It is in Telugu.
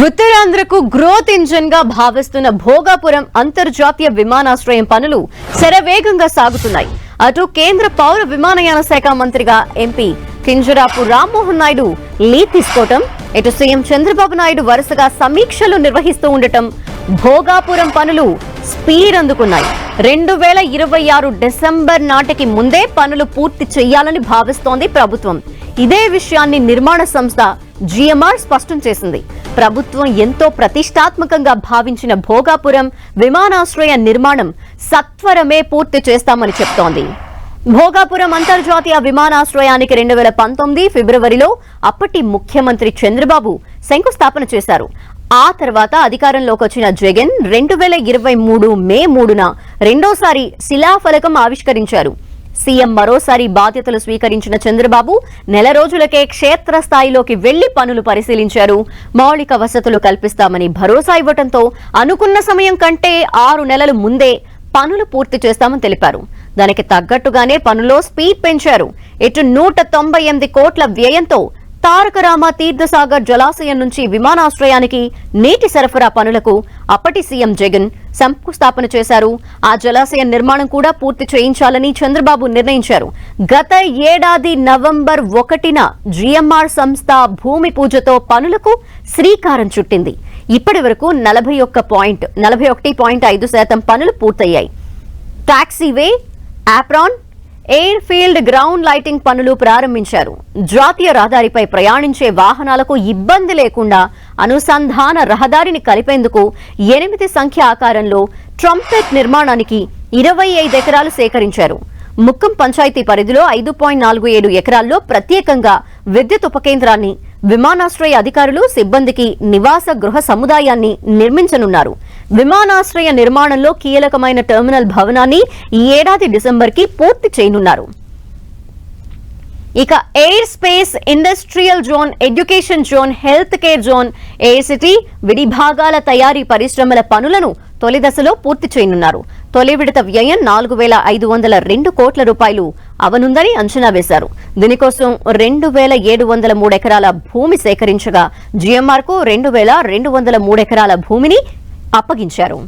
ఉత్తరాంధ్రకు గ్రోత్ ఇంజన్గా భావిస్తున్న భోగాపురం అంతర్జాతీయ విమానాశ్రయం పనులు శరవేగంగా సాగుతున్నాయి. అటు కేంద్ర పౌర విమానయాన శాఖ మంత్రిగా ఎంపీ కింజరాపు రామ్మోహన్ నాయుడు లీడ్ తీసుకోవటం ఇటు సీఎం చంద్రబాబు నాయుడు వరుసగా సమీక్షలు నిర్వహిస్తూ ఉండటం భోగాపురం పనులు స్పీడ్ అందుకున్నాయి. రెండు వేల ఇరవై ఆరు డిసెంబర్ నాటికి ముందే పనులు పూర్తి చేయాలని భావిస్తోంది ప్రభుత్వం. ఇదే విషయాన్ని నిర్మాణ సంస్థ జిఎంఆర్ స్పష్టం చేసింది. ప్రభుత్వం ఎంతో ప్రతిష్టాత్మకంగా భావించిన భోగాపురం విమానాశ్రయ నిర్మాణం సత్వరమే పూర్తి చేస్తామని చెప్తోంది. భోగాపురం అంతర్జాతీయ విమానాశ్రయానికి రెండు వేల పంతొమ్మిది ఫిబ్రవరిలో అప్పటి ముఖ్యమంత్రి చంద్రబాబు శంకుస్థాపన చేశారు. ఆ తర్వాత అధికారంలోకి వచ్చిన జగన్ రెండు వేల ఇరవై మూడు మే మూడున రెండోసారి శిలాఫలకం ఆవిష్కరించారు. సీఎం మరోసారి బాధ్యతలు స్వీకరించిన చంద్రబాబు నెల రోజులకే క్షేత్రస్థాయిలోకి వెళ్ళి పనులు పరిశీలించారు. మౌలిక వసతులు కల్పిస్తామని భరోసా ఇవ్వడంతో అనుకున్న సమయం కంటే ఆరు నెలలు ముందే పనులు పూర్తి చేస్తామని తెలిపారు. దానికి తగ్గట్టుగానే పనులో స్పీడ్ పెంచారు. ఇటు నూట తొంభై ఎనిమిది కోట్ల వ్యయంతో తారకరామ తీర్థసాగర్ జలాశయం నుంచి విమానాశ్రయానికి నీటి సరఫరా పనులకు అప్పటి సీఎం జగన్ శంకుస్థాపన చేశారు. ఆ జలాశయం నిర్మాణం కూడా పూర్తి చేయించాలని చంద్రబాబు నిర్ణయించారు. గత ఏడాది నవంబర్ ఒకటిన జిఎంఆర్ సంస్థ భూమి పూజతో పనులకు శ్రీకారం చుట్టింది. ఇప్పటి వరకు నలభై ఒక్క పాయింట్ నలభై ఒకటి పాయింట్ ఐదు శాతం పనులు పూర్తయ్యాయి. Taxiway apron air field ground lighting పనులు ప్రారంభించారు. జాతీయ రహదారిపై ప్రయాణించే వాహనాలకు ఇబ్బంది లేకుండా అనుసంధాన రహదారిని కలిపేందుకు ఎనిమిది సంఖ్య ఆకారంలో ట్రంపెట్ నిర్మాణానికి ఇరవై ఐదు ఎకరాలు సేకరించారు. ముక్కం పంచాయతీ పరిధిలో ఐదు పాయింట్ నాలుగు ఏడు ఎకరాల్లో ప్రత్యేకంగా విద్యుత్ ఉపకేంద్రాన్ని విమానాశ్రయ అధికారులు సిబ్బందికి నివాస గృహ సముదాయాన్ని నిర్మించనున్నారు. విమానాశ్రయ నిర్మాణంలో కీలకమైన టెర్మినల్ భవనాన్ని ఈ ఏడాది డిసెంబర్కి పూర్తి చేయనున్నారు. ఇక air space industrial zone education zone health care zone ACT విడిభాగాల తయారీ పరిశ్రమల పనులను తొలి దశలో పూర్తి చేయనున్నారు. తొలి విడత వ్యయం నాలుగు వేల ఐదు వందల రెండు కోట్ల రూపాయలు అవనుందని అంచనా వేశారు. దీనికోసం రెండు వేల ఏడు వందల మూడు ఎకరాల భూమి సేకరించగా జిఎంఆర్కు రెండు వేల రెండు వందల మూడు ఎకరాల భూమిని అప్పగించారు.